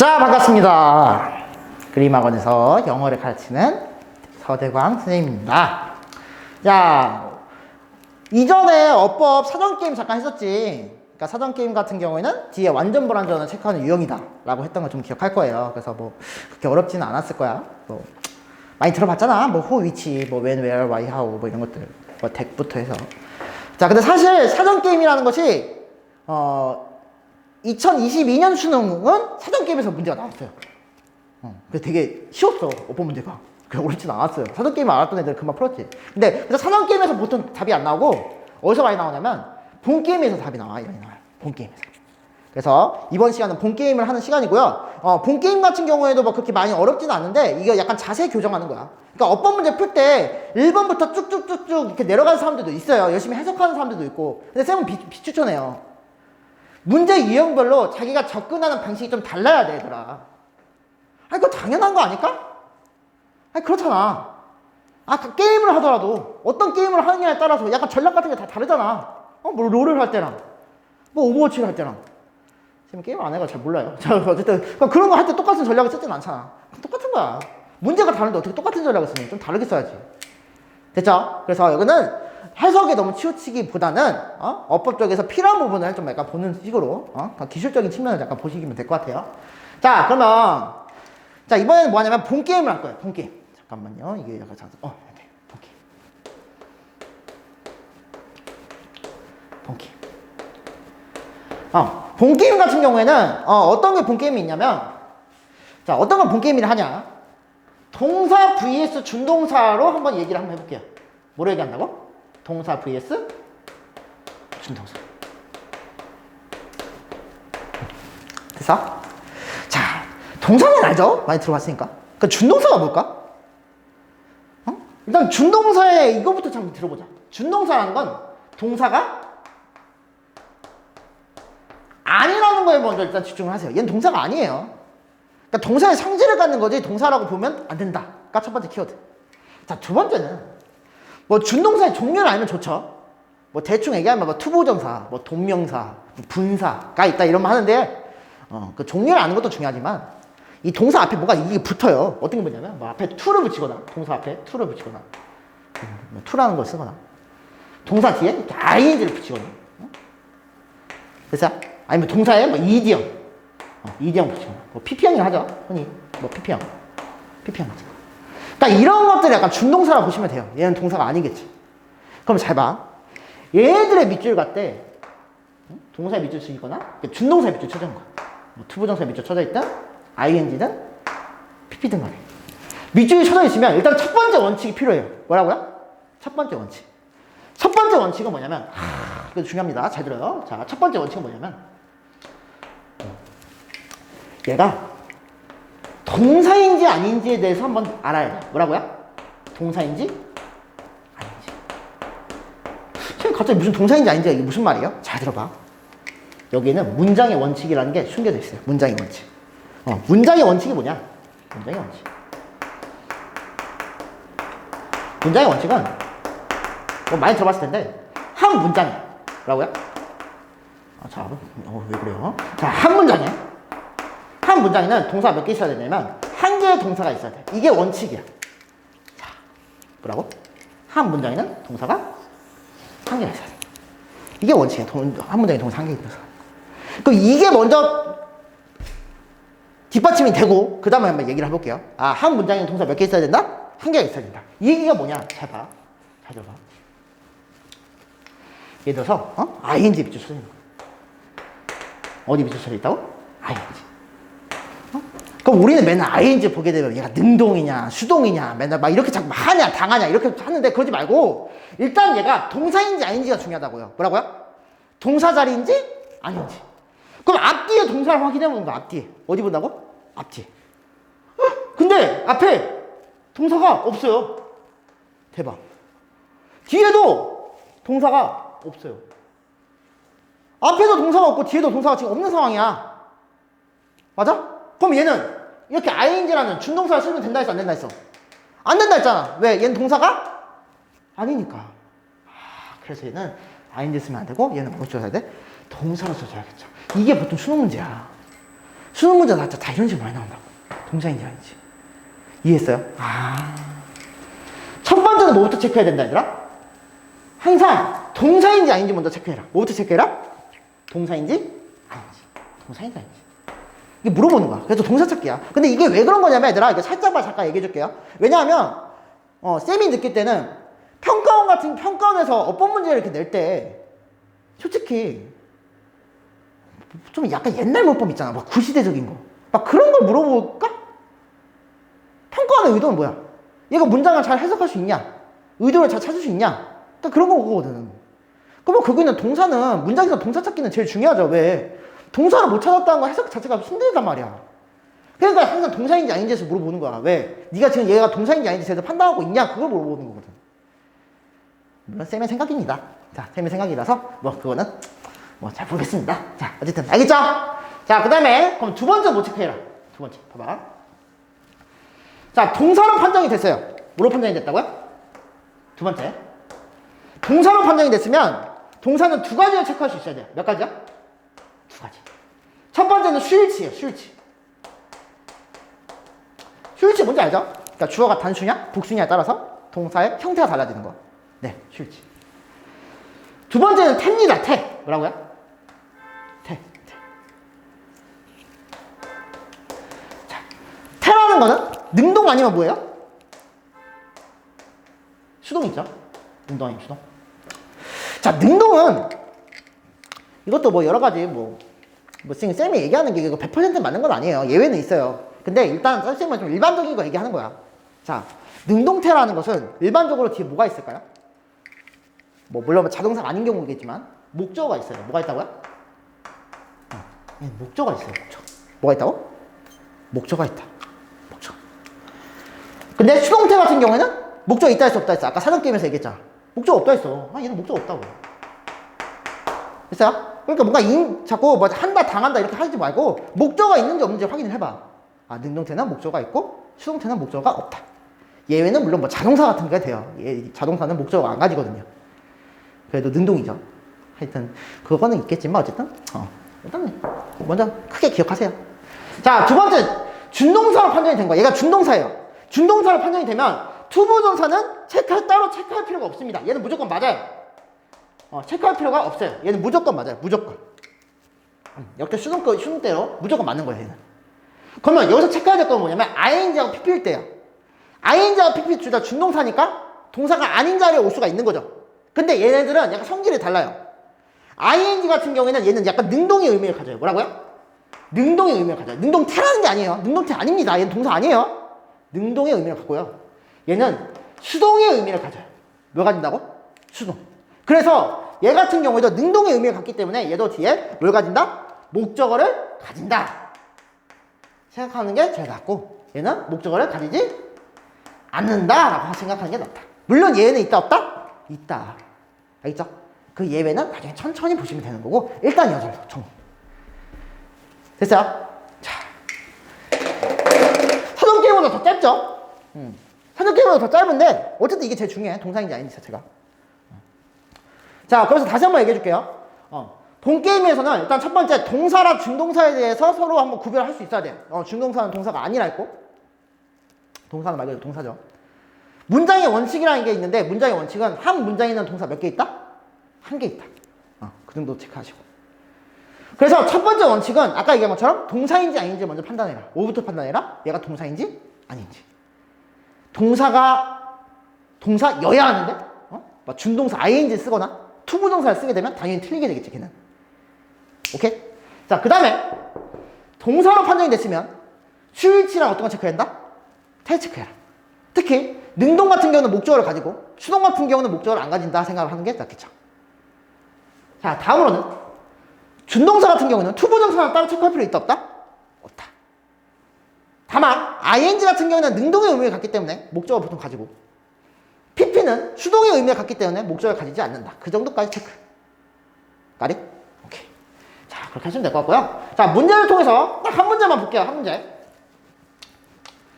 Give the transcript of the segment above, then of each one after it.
자, 반갑습니다. 그림학원에서 영어를 가르치는 서대광 선생님입니다. 자, 이전에 어법 사전게임 잠깐 했었지. 그러니까 사전게임 같은 경우에는 뒤에 완전 불완전을 체크하는 유형이다. 라고 했던 걸 좀 기억할 거예요. 그래서 뭐, 그렇게 어렵지는 않았을 거야. 뭐, 많이 들어봤잖아. 뭐, who, which, 뭐, when, where, why, how, 뭐 이런 것들. 뭐, 덱부터 해서. 자, 근데 사실 사전게임이라는 것이, 어, 2022년 수능은 사전게임에서 문제가 나왔어요. 어, 그래서 되게 쉬웠어, 어법 문제가. 그래, 어렵진 않았어요. 사전게임 알았던 애들 금방 풀었지. 근데, 그래서 사전게임에서 보통 답이 안 나오고, 어디서 많이 나오냐면, 본게임에서 답이 나와, 이렇게 나와요. 본게임에서. 그래서, 이번 시간은 본게임을 하는 시간이고요. 어, 본게임 같은 경우에도 뭐 그렇게 많이 어렵진 않은데, 이게 약간 자세 교정하는 거야. 그러니까 어법 문제 풀 때, 1번부터 쭉쭉쭉쭉 이렇게 내려가는 사람들도 있어요. 열심히 해석하는 사람들도 있고. 근데 쌤은 비, 비추천해요. 문제 유형별로 자기가 접근하는 방식이 좀 달라야 돼, 얘들아. 아, 이거 당연한 거 아닐까? 아니, 그렇잖아. 아, 그 게임을 하더라도 어떤 게임을 하느냐에 따라서 약간 전략 같은 게 다 다르잖아. 어, 뭐 롤을 할 때랑, 뭐 오버워치를 할 때랑. 지금 게임 안 해가 잘 몰라요. 자, 어쨌든 그런 거 할 때 똑같은 전략을 쓰진 않잖아. 똑같은 거야. 문제가 다른데 어떻게 똑같은 전략을 쓰니? 좀 다르게 써야지. 됐죠? 그래서 여기는 해석에 너무 치우치기보다는 어? 어법 쪽에서 필요한 부분을 좀 약간 보는 식으로 어? 기술적인 측면을 약간 보시면 될 것 같아요. 자, 그러면 자 이번에는 뭐 하냐면 본 게임을 할 거예요. 본 게임. 잠깐만요. 이게 약간 자, 어, 네, 본 게임. 본 게임. 어, 본 게임 같은 경우에는 어, 어떤 게 본 게임이 있냐면 자, 어떤 건본 게임이라 하냐? 동사 vs 준동사로 한번 얘기를 한번 해볼게요. 뭐로 얘기한다고? 동사 vs 준동사. 됐어? 자, 동사는 알죠? 많이 들어봤으니까. 그 준동사가 뭘까? 어? 일단 준동사의 이거부터 잠깐 들어보자. 준동사라는 건 동사가 아니라는 거에 먼저 일단 집중을 하세요. 얘는 동사가 아니에요. 그러니까 동사의 상징을 갖는 거지 동사라고 보면 안 된다. 그러니까 첫 번째 키워드. 자, 두 번째는 뭐 준동사의 종류를 알면 좋죠. 뭐 대충 얘기하면 뭐 투부정사, 뭐 동명사, 뭐 분사가 있다 이러면 하는데 어, 그 종류를 아는 것도 중요하지만 이 동사 앞에 뭐가 이게 붙어요. 어떤 게 뭐냐면 뭐 앞에 to를 붙이거나 동사 앞에 to를 붙이거나 음, 뭐 to라는 걸 쓰거나 동사 뒤에 ing를 붙이거나 어? 그래서 아니면 동사에 뭐 이디형 어, 이디형 붙이거나 뭐 pp형이라 하죠. 흔히 뭐 pp형 pp형 같은 거. 그러니까 이런 것들 약간 준동사라고 보시면 돼요. 얘는 동사가 아니겠지. 그럼 잘 봐. 얘들의 밑줄 같대. 응? 동사의 밑줄 쓰이거나 준동사의 밑줄 쳐져 있는 거야. 뭐 투부정사의 밑줄 쳐져 있든 ing든 pp든 간에. 밑줄이 쳐져 있으면 일단 첫 번째 원칙이 필요해요. 뭐라고요? 첫 번째 원칙. 첫 번째 원칙은 뭐냐면 하, 이거 중요합니다. 잘 들어요. 자, 첫 번째 원칙은 뭐냐면 얘가 동사인지 아닌지에 대해서 한번 알아야 돼. 뭐라고요? 동사인지 아닌지. 지금 갑자기 무슨 동사인지 아닌지 이게 무슨 말이에요? 잘 들어봐. 여기에는 문장의 원칙이라는 게 숨겨져 있어요. 문장의 원칙. 어, 문장의 원칙이 뭐냐? 문장의 원칙. 문장의 원칙은 뭐 많이 들어봤을 텐데 한 문장이라고요? 아, 자, 어, 왜 그래요? 자, 한 문장에 한 문장에는 동사가 몇 개 있어야 되냐면 한 개의 동사가 있어야 돼. 이게 원칙이야. 자, 뭐라고? 한 문장에는 동사가 한 개가 있어야 돼. 이게 원칙이야. 동- 한 문장에 동사 한 개 있어서. 그럼 이게 먼저 뒷받침이 되고 그 다음에 한번 얘기를 해볼게요. 아, 한 문장에 동사 몇 개 있어야 된다? 한 개가 있어야 된다. 이 얘기가 뭐냐? 잘 봐. 잘 들어봐. 예를 들어서 어? ing 밑줄 쳐져 있는 거야. 어디 밑줄 쳐져 있다고? ing. 어? 그럼 우리는 맨날 ing 보게 되면 얘가 능동이냐 수동이냐 맨날 막 이렇게 자꾸 하냐 당하냐 이렇게 하는데 그러지 말고 일단 얘가 동사인지 아닌지가 중요하다고요. 뭐라고요? 동사 자리인지 아닌지. 그럼 앞뒤에 동사를 확인해 보는 거 앞뒤에 어디 본다고? 앞뒤에. 어? 근데 앞에 동사가 없어요. 대박. 뒤에도 동사가 없어요. 앞에도 동사가 없고 뒤에도 동사가 지금 없는 상황이야. 맞아? 그럼 얘는 이렇게 ing라는 준동사를 쓰면 된다 했어 안 된다 했어? 안 된다 했잖아. 왜? 얘는 동사가 아니니까. 아, 그래서 얘는 ing 쓰면 안 되고 얘는 뭐 써야 돼? 동사로 써줘야겠죠. 이게 보통 수능 문제야. 수능 문제 나왔죠. 다 이런 식으로 많이 나온다고. 동사인지 아닌지. 이해했어요? 아. 첫 번째는 뭐부터 체크해야 된다, 얘들아? 항상 동사인지 아닌지 먼저 체크해라. 뭐부터 체크해라? 동사인지 아닌지. 동사인지 아닌지. 이게 물어보는 거야. 그래서 동사 찾기야. 근데 이게 왜 그런 거냐면 얘들아, 이게 살짝만 잠깐 얘기해 줄게요. 왜냐하면, 어, 쌤이 느낄 때는 평가원 같은 평가원에서 어법 문제를 이렇게 낼 때, 솔직히, 좀 약간 옛날 문법 있잖아. 막 구시대적인 거. 막 그런 걸 물어볼까? 평가원의 의도는 뭐야? 얘가 문장을 잘 해석할 수 있냐? 의도를 잘 찾을 수 있냐? 딱 그런 거거든. 그러면 거기는 동사는, 문장에서 동사 찾기는 제일 중요하죠. 왜? 동사를 못 찾았다는 거 해석 자체가 힘들단 말이야. 그러니까 항상 동사인지 아닌지에서 물어보는 거야. 왜? 네가 지금 얘가 동사인지 아닌지 대해서 판단하고 있냐? 그걸 물어보는 거거든. 물론 쌤의 생각입니다. 자, 쌤의 생각이라서 뭐 그거는 뭐잘 모르겠습니다. 자, 어쨌든 알겠죠? 자, 그 다음에 그럼 두 번째 뭐 체크해라. 두 번째 봐봐. 자, 동사로 판정이 됐어요. 뭐로 판정이 됐다고요? 두 번째. 동사로 판정이 됐으면 동사는 두 가지를 체크할 수 있어야 돼요. 몇 가지야? 두 가지. 첫 번째는 수일치예요. 수일치. 수일치 뭔지 알죠? 그러니까 주어가 단수냐, 복수냐에 따라서 동사의 형태가 달라지는 거. 네, 수일치. 두 번째는 태입니다. 태. 뭐라고요? 태. 태. 자, 태라는 거는 능동 아니면 뭐예요? 수동이죠. 능동 아니면 수동. 자, 능동은 이것도 뭐 여러 가지 뭐, 뭐 지금 쌤이 얘기하는 게 이거 100% 맞는 건 아니에요. 예외는 있어요. 근데 일단 쌤은 좀 일반적인 거 얘기하는 거야. 자, 능동태라는 것은 일반적으로 뒤에 뭐가 있을까요? 뭐 물론 자동사가 아닌 경우겠지만 목적어가 있어요. 뭐가 있다고요? 어, 예, 목적어가 있어요. 목적. 뭐가 있다고? 목적어가 있다. 목적. 근데 수동태 같은 경우에는 목적이 있다 했어 없다 했어. 아까 사전 게임에서 얘기했잖아. 목적 없다 했어. 아 얘는 목적 없다고. 됐어요? 그러니까 뭔가 인, 자꾸 뭐 한다 당한다 이렇게 하지 말고 목적어가 있는지 없는지 확인을 해봐. 아 능동태는 목적어가 있고 수동태는 목적어가 없다. 예외는 물론 뭐 자동사 같은 게 돼요. 예, 자동사는 목적어가 안 가지거든요. 그래도 능동이죠. 하여튼 그거는 있겠지만 어쨌든 어, 일단 먼저 크게 기억하세요. 자 두 번째 준동사로 판정이 된 거야. 얘가 준동사예요. 준동사로 판정이 되면 투부정사는 체크 따로 체크할 필요가 없습니다. 얘는 무조건 맞아요. 어, 체크할 필요가 없어요. 얘는 무조건 맞아요. 무조건. 음, 역대 수능 거 수능 때로 무조건 맞는 거예요. 얘는. 그러면 여기서 체크해야 될 건 뭐냐면 ing하고 pp일 때요. ing하고 pp 둘 다 준동사니까 동사가 아닌 자리에 올 수가 있는 거죠. 근데 얘네들은 약간 성질이 달라요. ing 같은 경우에는 얘는 약간 능동의 의미를 가져요. 뭐라고요? 능동의 의미를 가져요. 능동태라는 게 아니에요. 능동태 아닙니다. 얘는 동사 아니에요. 능동의 의미를 갖고요. 얘는 수동의 의미를 가져요. 뭐 가진다고? 수동. 그래서 얘 같은 경우에도 능동의 의미를 갖기 때문에 얘도 뒤에 뭘 가진다? 목적어를 가진다. 생각하는 게 제일 낫고 얘는 목적어를 가지지 않는다라고 생각하는 게 낫다. 물론 예외는 있다 없다? 있다. 알겠죠? 그 예외는 나중에 천천히 보시면 되는 거고 일단 이 정도 정. 됐어요? 자, 사전 게임보다 더 짧죠? 음. 사전 게임보다 더 짧은데 어쨌든 이게 제일 중요해. 동사인지 아닌지 자체가. 자, 그래서 다시 한번 얘기해 줄게요. 어. 본 게임에서는 일단 첫 번째 동사랑 준동사에 대해서 서로 한번 구별할 수 있어야 돼요. 어, 준동사는 동사가 아니라 했고 동사는 말 그대로 동사죠. 문장의 원칙이라는 게 있는데 문장의 원칙은 한 문장에 있는 동사 몇 개 있다? 한 개 있다. 어, 그 정도 체크하시고. 그래서 첫 번째 원칙은 아까 얘기한 것처럼 동사인지 아닌지 먼저 판단해라. 뭐부터 판단해라? 얘가 동사인지 아닌지. 동사가 동사여야 하는데 어? 막 준동사 ing 쓰거나 투부동사를 쓰게 되면 당연히 틀리게 되겠지 걔는. 오케이? 자, 그 다음에 동사로 판정이 됐으면 수일치랑 어떤 거 체크해야 한다? 태 체크해라. 특히 능동 같은 경우는 목적어를 가지고 수동 같은 경우는 목적어를 안 가진다 생각을 하는 게 낫겠죠. 자, 다음으로는 준동사 같은 경우는 투부정사랑 따로 체크할 필요 있다 없다? 없다. 다만 ing 같은 경우는 능동의 의미를 갖기 때문에 목적어를 보통 가지고 pp는 수동의 의미를 갖기 때문에 목적어를 가지지 않는다. 그 정도까지 체크. 까리? 오케이. 자, 그렇게 하시면 될 것 같고요. 자, 문제를 통해서 딱 한 문제만 볼게요. 한 문제.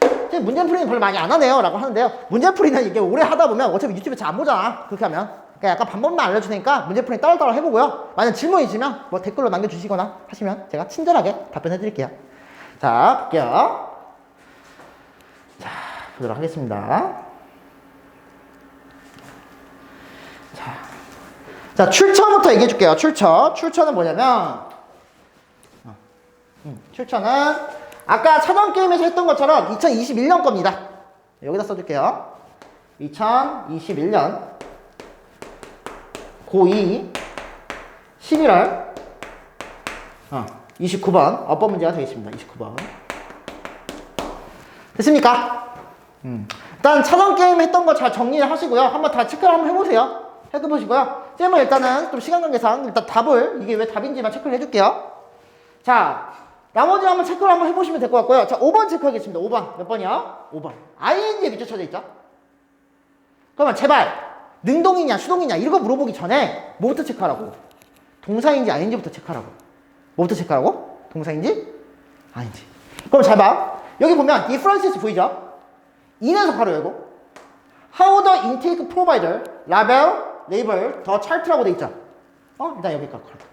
선생님, 문제 풀이는 별로 많이 안 하네요. 라고 하는데요. 문제 풀이는 이게 오래 하다 보면 어차피 유튜브에 잘 안 보잖아. 그렇게 하면. 그러니까 약간 방법만 알려주니까 문제 풀이 따로따로 해보고요. 만약 질문 있으면 뭐 댓글로 남겨주시거나 하시면 제가 친절하게 답변해 드릴게요. 자, 볼게요. 자, 보도록 하겠습니다. 자 출처부터 얘기해 줄게요. 출처. 출처는 뭐냐면, 어, 음, 출처는 아까 차전 게임에서 했던 것처럼 2021년 겁니다. 여기다 써줄게요. 2021년 고2 11월 어, 29번 어법 문제가 되겠습니다. 29번 됐습니까? 음. 일단 차전 게임 했던 거 잘 정리를 하시고요. 한번 다 체크를 한번 해보세요. 해보시고요. 쌤은 일단은 좀 시간 관계상 일단 답을 이게 왜 답인지만 체크를 해줄게요. 자, 나머지 한번 체크를 한번 해보시면 될 것 같고요. 자, 5번 체크하겠습니다. 5번. 몇 번이요? 5번. ing에 밑줄 쳐져 있죠? 그러면 제발, 능동이냐, 수동이냐, 이런 거 물어보기 전에 뭐부터 체크하라고? 동사인지 ing부터 체크하라고. 뭐부터 체크하라고? 동사인지? 아닌지. 그럼 잘 봐. 여기 보면 differences 보이죠? 인에서 바로 열고 How the intake provider label, label the chart라고 돼 있죠? 어? 일단 여기까지 걸어두고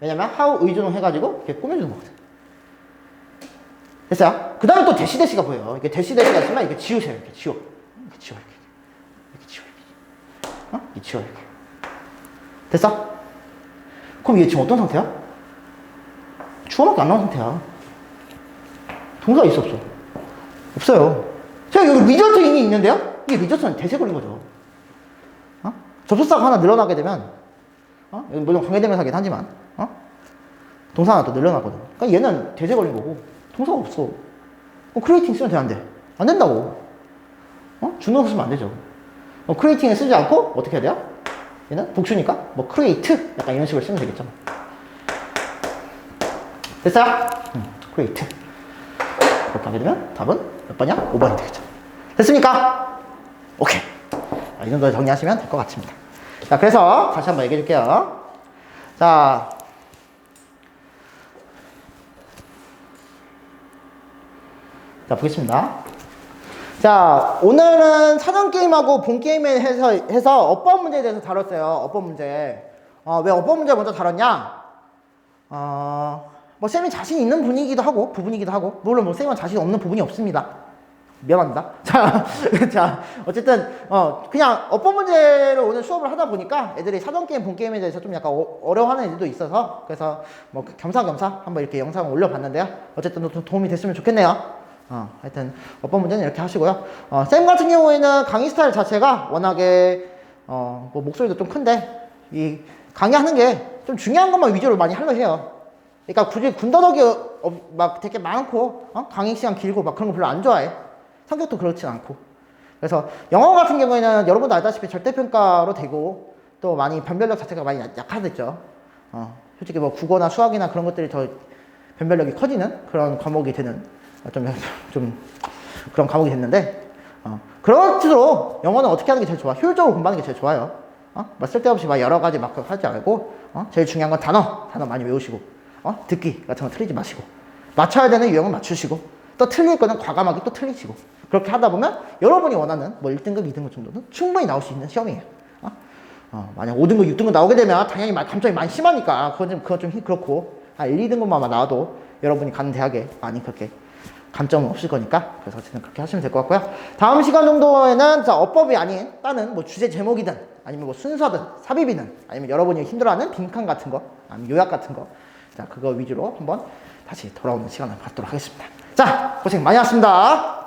왜냐면 how 의존을 해가지고 이렇게 꾸며주는 거거든 됐어요? 그 다음에 또 대시 대시가 보여요 이게 대시 대시가 있으면 이렇게 지우세요 이렇게 지워 이렇게 지워 이렇게 이렇게 지워 이렇게 어? 이렇게 지워 이렇게 됐어? 그럼 얘 지금 어떤 상태야? 주어밖에 안 나온 상태야 동사가 있어 없어? 없어요. 제가 여기 리저트 인이 있는데요? 이게 리저트는 대세 걸린 거죠. 어? 접속사가 하나 늘어나게 되면, 어? 물론 관계대명사긴 하지만, 어? 동사 하나 또 늘어나거든. 그러니까 얘는 대세 걸린 거고, 동사가 없어. 어, 크리에이팅 쓰면 돼, 안 된다고. 어? 준동사 쓰면 안 되죠. 어, 크리에이팅에 쓰지 않고, 어떻게 해야 돼요? 얘는 복수니까, 뭐, 크리에이트? 약간 이런 식으로 쓰면 되겠죠. 됐어요? 응, 크리에이트. 그렇게 하게 되면 답은 몇 번이야? 5번이 되겠죠. 됐습니까? 오케이. 자, 이 정도 정리하시면 될 것 같습니다. 자, 그래서 다시 한번 얘기해 줄게요. 자, 자, 보겠습니다. 자, 오늘은 사전 게임하고 본 게임에 해서, 해서 어법 문제에 대해서 다뤘어요. 어법 문제. 어, 왜 어법 문제 먼저 다뤘냐? 어, 뭐 쌤이 자신 있는 분이기도 하고 부분이기도 하고 물론 뭐 쌤은 자신 없는 부분이 없습니다. 미안합니다. 자, 자 어쨌든 어 그냥 어법 문제를 오늘 수업을 하다 보니까 애들이 사전 게임 본 게임에 대해서 좀 약간 어, 어려워하는 애들도 있어서 그래서 뭐 겸사겸사 한번 이렇게 영상을 올려봤는데요. 어쨌든 도, 도움이 됐으면 좋겠네요. 어, 하여튼 어법 문제는 이렇게 하시고요. 어, 쌤 같은 경우에는 강의 스타일 자체가 워낙에 어, 뭐 목소리도 좀 큰데 이 강의하는 게 좀 중요한 것만 위주로 많이 하려 해요. 그러니까 굳이 군더더기 어, 막 되게 많고 어? 강의 시간 길고 막 그런 거 별로 안 좋아해. 성격도 그렇진 않고. 그래서 영어 같은 경우에는 여러분도 알다시피 절대평가로 되고 또 많이 변별력 자체가 많이 약- 약화됐죠. 어, 솔직히 뭐 국어나 수학이나 그런 것들이 더 변별력이 커지는 그런 과목이 되는 어, 좀, 좀 그런 과목이 됐는데 어, 그럴수록 영어는 어떻게 하는 게 제일 좋아? 효율적으로 공부하는 게 제일 좋아요. 어? 뭐 쓸데없이 막 여러 가지 막 하지 말고 어? 제일 중요한 건 단어, 단어 많이 외우시고 어? 듣기 같은 거 틀리지 마시고 맞춰야 되는 유형은 맞추시고 또 틀릴 거는 과감하게 또 틀리시고 그렇게 하다 보면 여러분이 원하는 뭐 1등급, 2등급 정도는 충분히 나올 수 있는 시험이에요. 어? 어, 만약 5등급, 6등급 나오게 되면 당연히 감점이 많이 심하니까 그건 좀, 그건 좀 힘- 그렇고 아, 1, 2등급만 나와도 여러분이 가는 대학에 많이 그렇게 감점은 없을 거니까 그래서 어쨌든 그렇게 하시면 될 것 같고요. 다음 시간 정도에는 자, 어법이 아닌 다른 뭐 주제 제목이든 아니면 뭐 순서든 삽입이든 아니면 여러분이 힘들어하는 빈칸 같은 거 아니면 요약 같은 거 자, 그거 위주로 한번 다시 돌아오는 시간을 갖도록 하겠습니다. 자, 고생 많이 하셨습니다.